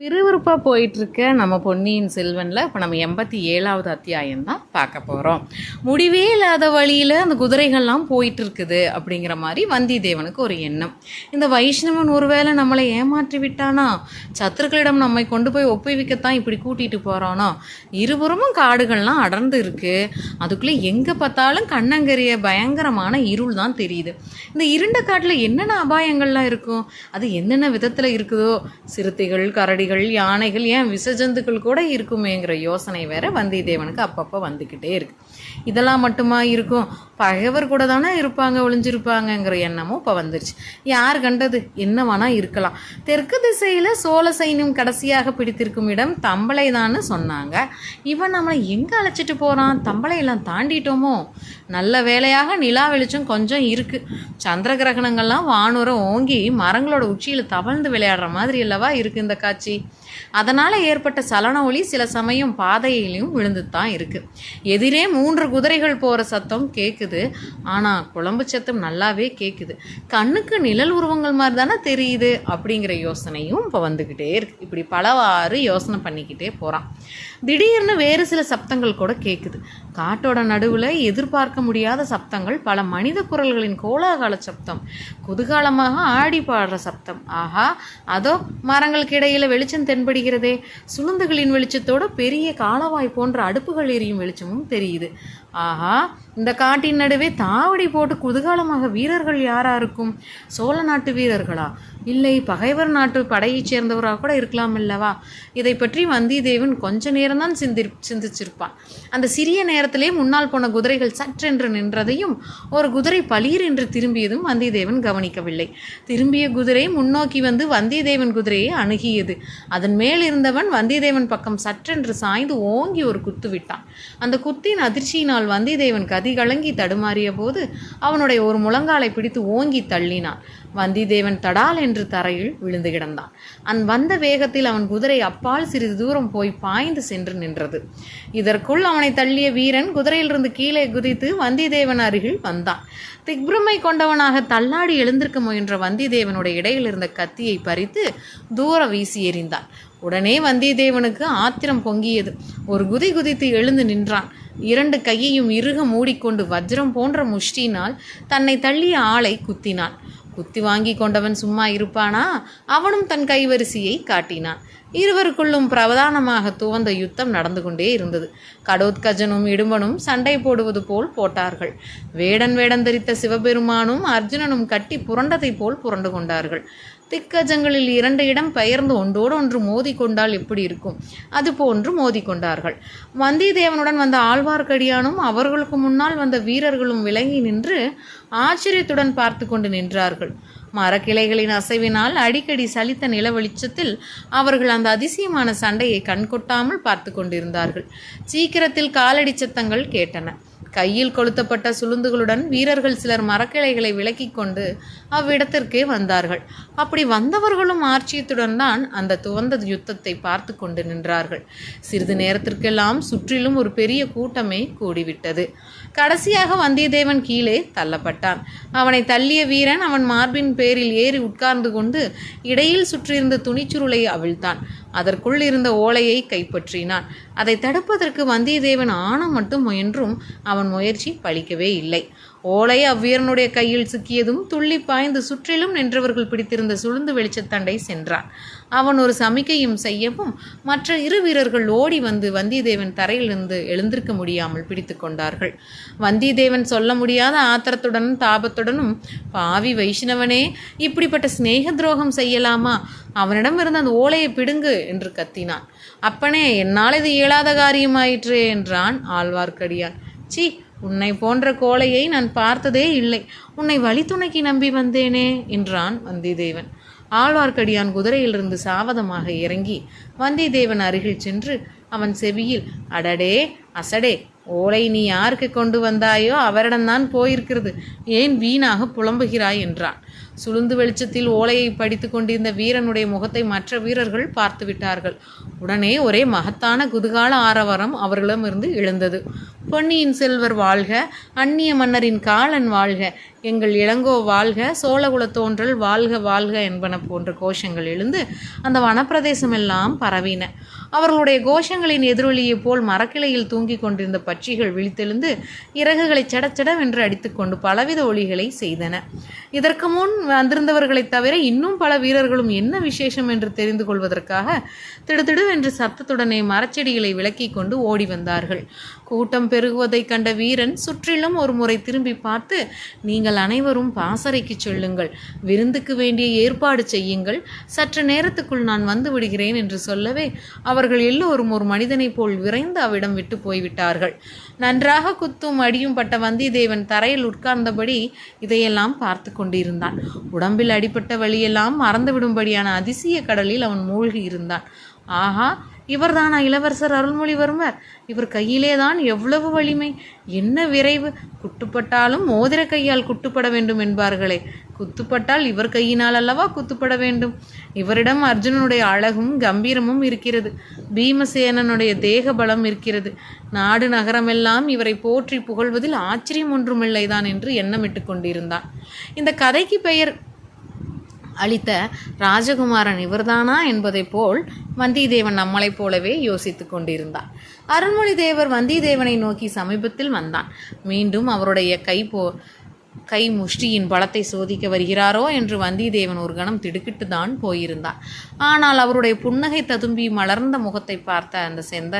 விறுவிறுப்பாக போயிட்டுருக்க நம்ம பொன்னியின் செல்வனில் இப்போ நம்ம எண்பத்தி ஏழாவது அத்தியாயம் தான் பார்க்க போகிறோம் முடிவே இல்லாத வழியில் அந்த குதிரைகள்லாம் போயிட்டு இருக்குது அப்படிங்கிற மாதிரி வந்தியத்தேவனுக்கு ஒரு எண்ணம். இந்த வைஷ்ணவன் ஒருவேளை நம்மளை ஏமாற்றி விட்டானா? சத்துருக்களிடம் நம்மை கொண்டு போய் ஒப்புவிக்கத்தான் இப்படி கூட்டிகிட்டு போகிறானோ இருபுறமும் காடுகள்லாம் அடர்ந்து இருக்குது அதுக்குள்ளே எங்கே பார்த்தாலும் கண்ணங்கரிய பயங்கரமான இருள் தான் தெரியுது. இந்த இருண்ட காட்டில் என்னென்ன அபாயங்கள்லாம் இருக்கும்? அது என்னென்ன விதத்தில் இருக்குதோ? சிறுத்தைகள் கரடிகள் யானைகள் ஏன் விசஜந்துக்கள் கூட இருக்குமேங்கிற யோசனை வேற வந்தியத்தேவனுக்கு அப்பப்போ வந்துக்கிட்டே இருக்கு. இதெல்லாம் மட்டுமா இருக்கும்? பகைவர் கூட தானே இருப்பாங்க ஒளிஞ்சிருப்பாங்கங்கிற எண்ணமும் இப்போ வந்துருச்சு. யார் கண்டது? என்ன வேணா இருக்கலாம். தெற்கு திசையில் சோழ சைன்யம் கடைசியாக பிடித்திருக்கும் இடம் தம்பளை தான்னு சொன்னாங்க. இவன் நம்மளை எங்கே அழைச்சிட்டு போகிறான் தம்பளையெல்லாம் தாண்டிட்டோமோ? நல்ல வேலையாக நிலா வெளிச்சம் கொஞ்சம் இருக்குது சந்திர கிரகணங்கள்லாம் வானுரம் ஓங்கி மரங்களோட உச்சியில் தவழ்ந்து விளையாடுற மாதிரி அல்லவா இருக்குது இந்த காட்சி? அதனால் ஏற்பட்ட சலன ஒளி சில சமயம் பாதையிலையும் விழுந்து தான் இருக்குது எதிரே மூன்று குதிரைகள் போகிற சத்தம் கேட்குது ஆனால் குழம்பு சத்தம் நல்லாவே கேட்குது கண்ணுக்கு நிழல் உருவங்கள் மாதிரி தானே தெரியுது அப்படிங்கிற யோசனையும் இப்போ வந்துக்கிட்டே இருக்கு. இப்படி பலவாறு யோசனை பண்ணிக்கிட்டே போகிறான் திடீர்னு வேறு சில சப்தங்கள் கூட கேட்குது காட்டோட நடுவில் எதிர்பார்க்க முடியாத சப்தங்கள் பல மனித குரல்களின் கோலாகல சப்தம் குதூகாலமாக ஆடி பாடுற சப்தம். ஆஹா அதோ மரங்களுக்கு இடையில வெளிச்சம் வெளிச்சம் தென்படுகிறதே. சுளுந்துகளின் வெளிச்சத்தோட பெரிய காலவாய் போன்ற அடுப்புகள் எரியும் வெளிச்சமும் தெரியுது. ஆஹா இந்த காட்டின் நடுவே தாவடி போட்டு குதூகலமாக வீரர்கள் யாரா இருக்கும் சோழ நாட்டு வீரர்களா? இல்லை பகைவர் நாட்டு படையைச் சேர்ந்தவராக கூட இருக்கலாம் அல்லவா? இதை பற்றி வந்தியத்தேவன் கொஞ்ச நேரம்தான் சிந்தி சிந்திச்சிருப்பான். அந்த சிறிய நேரத்திலே முன்னால் போன குதிரைகள் சற்றென்று நின்றதையும் ஒரு குதிரை பளீர் என்று திரும்பியதும் வந்தியத்தேவன் கவனிக்கவில்லை. திரும்பிய குதிரை முன்னோக்கி வந்து வந்தியத்தேவன் குதிரையை அணுகியது. அதன் மேல் இருந்தவன் வந்தியத்தேவன் பக்கம் சற்றென்று சாய்ந்து ஓங்கி ஒரு குத்து விட்டான். அந்த குத்தின் அதிர்ச்சியினால் வந்தியத்தேவன் கதி கலங்கி தடுமாறிய போது அவனுடைய ஒரு முழங்காலை பிடித்து ஓங்கி தள்ளினான். வந்தியத்தேவன் தடால் என்று தரையில் விழுந்து கிடந்தான். அன் வந்த வேகத்தில் அவன் குதிரை அப்பால் சிறிது தூரம் போய் பாய்ந்து சென்று நின்றது. இதற்குள் அவனை தள்ளிய வீரன் குதிரையிலிருந்து கீழே குதித்து வந்தியத்தேவன் அருகில் வந்தான். திக்பிரமை கொண்டவனாக தள்ளாடி எழுந்திருக்க முயன்ற வந்தியத்தேவனுடைய இடையில் இருந்த கத்தியை பறித்து தூர வீசி எறிந்தான். உடனே வந்தியத்தேவனுக்கு ஆத்திரம் பொங்கியது. ஒரு குதி குதித்து எழுந்து நின்றான். இரண்டு கையையும் இறுக மூடிக்கொண்டு வஜ்ரம் போன்ற முஷ்டினால் தன்னை தள்ளிய ஆளை குத்தினான். குத்தி வாங்கி கொண்டவன் சும்மா இருப்பானா? அவனும் தன் கைவரிசையை காட்டினான். இருவருக்குள்ளும் பிரதானமாக துவந்த யுத்தம் நடந்து கொண்டே இருந்தது. கடோத்கஜனும் இடும்பனும் சண்டை போடுவது போல் போட்டார்கள். வேடன் வேடந்தரித்த சிவபெருமானும் அர்ஜுனனும் கட்டி புரண்டதை போல் புரண்டு கொண்டார்கள். திக்கஜங்களில் இரண்டு இடம் பெயர்ந்து ஒன்றோடு ஒன்று மோதி கொண்டால் எப்படி இருக்கும்? அது போன்று மோதி கொண்டார்கள். வந்தியத்தேவனுடன் வந்த ஆழ்வார்க்கடியானும் அவர்களுக்கு முன்னால் வந்த வீரர்களும் விலகி நின்று ஆச்சரியத்துடன் பார்த்து கொண்டு நின்றார்கள். மரக்கிளைகளின் அசைவினால் அடிக்கடி சலித்த நில வெளிச்சத்தில் அவர்கள் அந்த அதிசயமான சண்டையை கண்கொட்டாமல் பார்த்து கொண்டிருந்தார்கள். சீக்கிரத்தில் காலடி சத்தங்கள் கேட்டன. கையில் கொளுத்தப்பட்ட சுளுந்துகளுடன் வீரர்கள் சிலர் மரக்கிளைகளை விலக்கிக் கொண்டு அவ்விடத்திற்கே வந்தார்கள். அப்படி வந்தவர்களும் ஆர்ச்சியத்துடன் தான் அந்த துவந்த யுத்தத்தை பார்த்து கொண்டு நின்றார்கள். சிறிது நேரத்திற்கெல்லாம் சுற்றிலும் ஒரு பெரிய கூட்டமே கூடிவிட்டது. கடைசியாக வந்தியத்தேவன் கீழே தள்ளப்பட்டான். அவனை தள்ளிய வீரன் அவன் மார்பின் பேரில் ஏறி உட்கார்ந்து கொண்டு இடையில் சுற்றியிருந்த துணிச்சுருளை அவிழ்த்தான். அதற்குள் இருந்த ஓலையை கைப்பற்றினான். அதை தடுப்பதற்கு வந்தியத்தேவன் ஆன மட்டும் முயன்றும் அவன் முயற்சி பலிக்கவே இல்லை. ஓலை அவ்வீரனுடைய கையில் சிக்கியதும் துள்ளி பாய்ந்து சுற்றிலும் நின்றவர்கள் பிடித்திருந்த சுளுந்து வெளிச்சத்தண்டை சென்றான். அவன் ஒரு சமிக்கையும் செய்யவும் மற்ற இரு வீரர்கள் ஓடி வந்து வந்தியத்தேவன் தரையிலிருந்து எழுந்திருக்க முடியாமல் பிடித்து கொண்டார்கள். வந்தியத்தேவன் சொல்ல முடியாத ஆத்திரத்துடனும் தாபத்துடனும் பாவி வைஷ்ணவனே இப்படிப்பட்ட சிநேக துரோகம் செய்யலாமா? அவனிடம் இருந்த அந்த ஓலையை பிடுங்கு என்று கத்தினான். அப்பனே என்னால் இது இயலாத காரியமாயிற்றே என்றான் ஆழ்வார்க்கடியான். சீ உன்னை போன்ற கோழையை நான் பார்த்ததே இல்லை. உன்னை வழித்துணைக்கு நம்பி வந்தேனே என்றான் வந்தியத்தேவன் ஆழ்வார்க்கடியான் குதிரையிலிருந்து சாவதமாக இறங்கி வந்திதேவன் அருகில் சென்று அவன் செவியில் அடடே அசடே ஓலை நீ யாருக்கு கொண்டு வந்தாயோ அவரிடம்தான் போயிருக்கிறது. ஏன் வீணாக புலம்புகிறாய்? என்றான். சுளுந்து வெளிச்சத்தில் ஓலையை படித்து கொண்டிருந்த வீரனுடைய முகத்தை மற்ற வீரர்கள் பார்த்து விட்டார்கள் உடனே ஒரே மகத்தான குதுகால ஆரவாரம் அவர்களிடமிருந்து எழுந்தது. பொன்னியின் செல்வர் வாழ்க அந்நிய மன்னரின் காலன் வாழ்க எங்கள் இளங்கோ வாழ்க சோழகுல தோன்றல் வாழ்க வாழ்க என்பன போன்ற கோஷங்கள் எழுந்து அந்த வனப்பிரதேசமெல்லாம் பரவின. அவர்களுடைய கோஷங்களின் எதிரொலியை போல் மரக்கிளையில் தூங்கிக் கொண்டிருந்த பட்சிகள் விழித்தெழுந்து இறகுகளை சடச்சடவென்று அடித்துக்கொண்டு பலவித ஒலிகளை செய்தன. இதற்கு முன் வந்திருந்தவர்களைத் தவிர இன்னும் பல வீரர்களும் என்ன விசேஷம் என்று தெரிந்து கொள்வதற்காக திடுதிடுவென்று சத்தத்துடனே மரச்செடிகளை விலக்கிக் கொண்டு ஓடி வந்தார்கள். கூட்டம் பெருகுவதைக் கண்ட வீரன் சுற்றிலும் ஒரு முறை திரும்பி பார்த்து நீங்கள் அனைவரும் பாசறைக்கு செல்லுங்கள். விருந்துக்கு வேண்டிய ஏற்பாடு செய்யுங்கள். சற்று நேரத்துக்குள் நான் வந்து விடுகிறேன் என்று சொல்லவே அவர்கள் எல்லோரும் ஒரு மனிதனைப் போல் விரைந்து அவ்விடம் விட்டு போய்விட்டார்கள். நன்றாக குத்தும் அடியும் பட்ட வந்தியத்தேவன் தரையில் உட்கார்ந்தபடி இதையெல்லாம் பார்த்து கொண்டிருந்தான். உடம்பில் அடிபட்ட வழியெல்லாம் மறந்துவிடும்படியான அதிசய கடலில் அவன் மூழ்கி இருந்தான். ஆஹா இவர்தானா இளவரசர் அருள்மொழிவர்மர்? இவர் கையிலே தான் எவ்வளவு வலிமை? என்ன விரைவு? குட்டுப்பட்டாலும் மோதிர கையால் குட்டுப்பட வேண்டும் என்பார்களே. குத்துப்பட்டால் இவர் கையினால் அல்லவா குத்துப்பட வேண்டும்? இவரிடம் அர்ஜுனனுடைய அழகும் கம்பீரமும் இருக்கிறது. பீமசேனனுடைய தேக பலம் இருக்கிறது. நாடு நகரமெல்லாம் இவரை போற்றி புகழ்வதில் ஆச்சரியம் ஒன்றுமில்லைதான் என்று எண்ணமிட்டு கொண்டிருந்தான். இந்த கதைக்கு பெயர் அளித்த ராஜகுமாரன் இவர்தானா என்பதைப் போல் வந்தியத்தேவன் நம்மளைப் போலவே யோசித்துக் கொண்டிருந்தார் அருண்மொழி தேவர் வந்தியத்தேவனை நோக்கி சமீபத்தில் வந்தான். மீண்டும் அவருடைய கை போ கை முஷ்டியின் பலத்தை சோதிக்க வருகிறாரோ என்று வந்தியத்தேவன் ஒரு கணம் திடுக்கிட்டு தான் போயிருந்தான். ஆனால் அவருடைய புன்னகை ததும்பி மலர்ந்த முகத்தை பார்த்த அந்த செந்த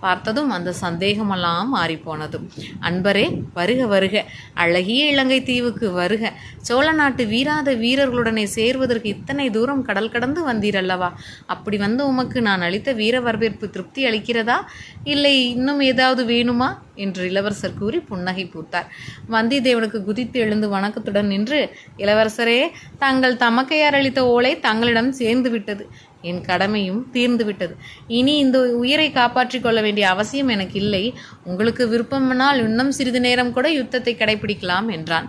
பார்த்ததும் அந்த சந்தேகமெல்லாம் மாறிப்போனதும். அன்பரே வருக வருக. அழகிய இலங்கை தீவுக்கு வருக. சோழ நாட்டு வீராத வீரர்களுடனே சேர்வதற்கு இத்தனை தூரம் கடல் கடந்து வந்தீரல்லவா? அப்படி வந்து உமக்கு நான் அளித்த வீர வரவேற்பு திருப்தி அளிக்கிறதா? இல்லை இன்னும் ஏதாவது வேணுமா? என்று இளவரசர் கூறி புன்னகை பூத்தார். வந்தியத்தேவனுக்கு குதித்து எழுந்து வணக்கத்துடன் நின்று இளவரசரே தங்கள் தமக்கையார் அளித்த ஓலை தங்களிடம் சேர்ந்து விட்டது. என் கடமையும் தீர்ந்து விட்டது. இனி இந்த உயிரை காப்பாற்றிக் கொள்ள வேண்டிய அவசியம் எனக்கு இல்லை உங்களுக்கு விருப்பமானால் இன்னும் சிறிது நேரம் கூட யுத்தத்தை கடைபிடிக்கலாம் என்றான்.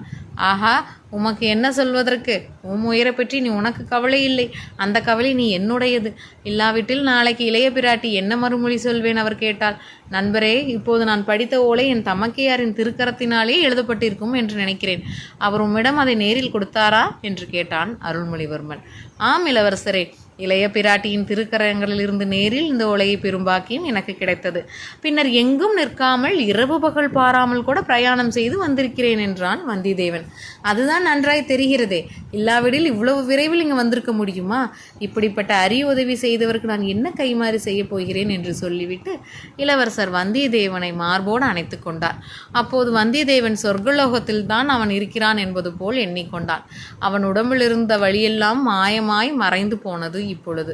ஆஹா உமக்கு என்ன சொல்வதற்கு? உம் உயிரை பற்றி நீ உனக்கு கவலை இல்லை. அந்த கவலை நீ என்னுடையது. இல்லாவிட்டில் நாளைக்கு இளைய பிராட்டி என்ன மறுமொழி சொல்வேன் அவர் கேட்டால். நண்பரே இப்போது நான் படித்த ஓலை என் தமக்கையாரின் திருக்கரத்தினாலே எழுதப்பட்டிருக்கும் என்று நினைக்கிறேன். அவர் உம்மிடம் அதை நேரில் கொடுத்தாரா? என்று கேட்டான் அருள்மொழிவர்மன். ஆம் இளவரசரே. இளைய பிராட்டியின் திருக்கரங்களிலிருந்து நேரில் இந்த ஓலையை பெரும்பாக்கியும் எனக்கு கிடைத்தது. பின்னர் எங்கும் நிற்காமல் இரவு பகல் பாராமல் கூட பிரயாணம் செய்து வந்திருக்கிறேன் என்றான் வந்தியத்தேவன் அதுதான் நன்றாய் தெரிகிறதே. இல்லாவிடில் இவ்வளவு விரைவில் இங்கு வந்திருக்க முடியுமா? இப்படிப்பட்ட அரிய உதவி செய்தவருக்கு நான் என்ன கைமாறி செய்யப் போகிறேன் என்று சொல்லிவிட்டு இளவரசர் வந்தியத்தேவனை மார்போடு அணைத்து கொண்டார். அப்போது வந்தியத்தேவன் சொர்க்கலோகத்தில் தான் அவன் இருக்கிறான் என்பது போல் எண்ணிக்கொண்டான். அவன் உடம்பில் இருந்த வழியெல்லாம் மாயமாய் மறைந்து போனது இப்பொழுது.